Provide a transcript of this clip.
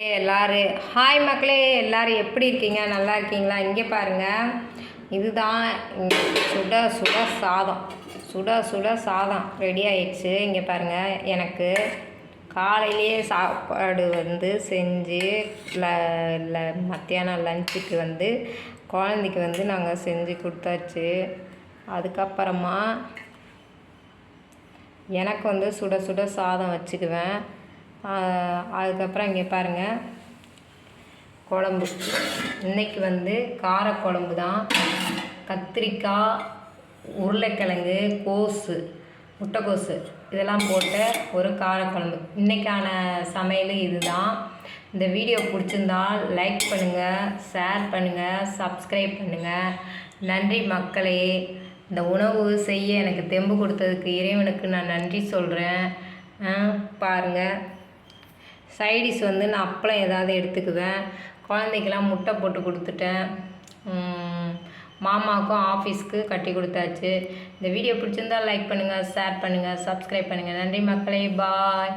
எல்லாரும் ஹாய் மக்களே எல்லாரும் எப்படி இருக்கீங்க? நல்லா இருக்கீங்களா? இங்கே பாருங்கள் இதுதான் சுட சுட சாதம். சுட சுட சாதம் ரெடி ஆயிடுச்சு. இங்கே பாருங்கள் எனக்கு காலையிலேயே சாப்பாடு வந்து செஞ்சு ல மத்தியானம் லஞ்சுக்கு வந்து குழந்தைக்கு வந்து நாங்கள் செஞ்சு கொடுத்தாச்சு. அதுக்கப்புறமா எனக்கு வந்து சுட சுட சாதம் வச்சுக்குவேன். அதுக்கப்புறம் இங்கே பாருங்கள் குழம்பு. இன்றைக்கி வந்து காரக்குழம்பு தான். கத்திரிக்காய் உருளைக்கிழங்கு கோஸு முட்டைக்கோஸு. இதெல்லாம் போட்ட ஒரு காரக்குழம்பு இன்றைக்கான சமையல் இதுதான். இந்த வீடியோ பிடிச்சிருந்தால் லைக் பண்ணுங்கள் ஷேர் பண்ணுங்கள் சப்ஸ்கிரைப் பண்ணுங்கள் நன்றி மக்களே. இந்த உணவு செய்ய எனக்கு தெம்பு கொடுத்ததுக்கு இறைவனுக்கு நான் நன்றி சொல்கிறேன் பாருங்கள் சைடிஷ் வந்து நான் அப்பளம் ஏதாவது எடுத்துக்குவேன். குழந்தைக்கெல்லாம் முட்டை போட்டு கொடுத்துட்டேன். மாமாவுக்கும் ஆஃபீஸ்க்கு கட்டி கொடுத்தாச்சு. இந்த வீடியோ பிடிச்சிருந்தா லைக் பண்ணுங்கள் ஷேர் பண்ணுங்கள் சப்ஸ்கிரைப் பண்ணுங்கள் நன்றி மக்களே பாய்